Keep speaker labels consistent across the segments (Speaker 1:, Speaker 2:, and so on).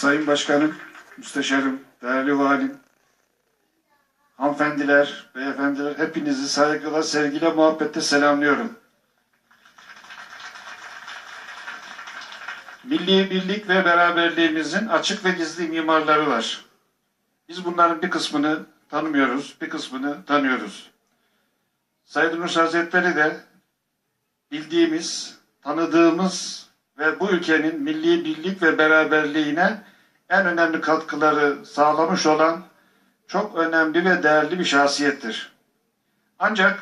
Speaker 1: Sayın Başkanım, Müsteşarım, değerli valim, hanımefendiler, beyefendiler, hepinizi saygıyla, sevgiyle, muhabbetle selamlıyorum. Milli birlik ve beraberliğimizin açık ve gizli mimarları var. Biz bunların bir kısmını tanımıyoruz, bir kısmını tanıyoruz. Said Nursi Hazretleri de bildiğimiz, tanıdığımız ve bu ülkenin milli birlik ve beraberliğine en önemli katkıları sağlamış olan çok önemli ve değerli bir şahsiyettir. Ancak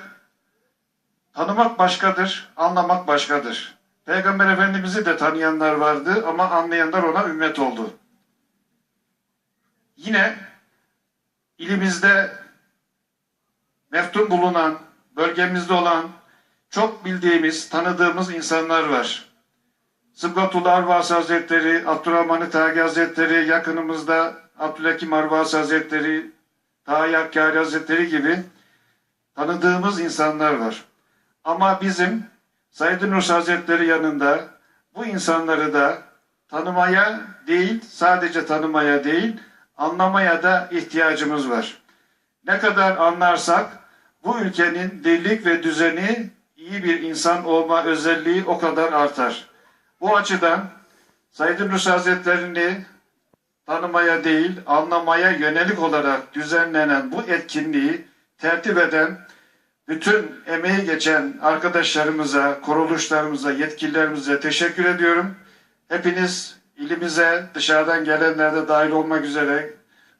Speaker 1: tanımak başkadır, anlamak başkadır. Peygamber Efendimiz'i de tanıyanlar vardı ama anlayanlar ona ümmet oldu. Yine ilimizde meftun bulunan, bölgemizde olan çok bildiğimiz, tanıdığımız insanlar var. Sıbgatullah Arvasi Hazretleri, Abdurrahman Tagi Hazretleri, yakınımızda Abdülhakim Arvasi Hazretleri, Tahi Hazretleri gibi tanıdığımız insanlar var. Ama bizim Said Nursi Hazretleri yanında bu insanları da tanımaya değil, sadece tanımaya değil, anlamaya da ihtiyacımız var. Ne kadar anlarsak bu ülkenin dirlik ve düzeni iyi bir insan olma özelliği o kadar artar. Bu açıdan Said Nursi Hazretleri'ni tanımaya değil, anlamaya yönelik olarak düzenlenen bu etkinliği tertip eden bütün emeği geçen arkadaşlarımıza, kuruluşlarımıza, yetkililerimize teşekkür ediyorum. Hepiniz ilimize, dışarıdan gelenler de dahil olmak üzere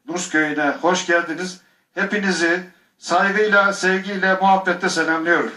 Speaker 1: Nurs Köyü'ne hoş geldiniz. Hepinizi saygıyla, sevgiyle, muhabbetle selamlıyorum.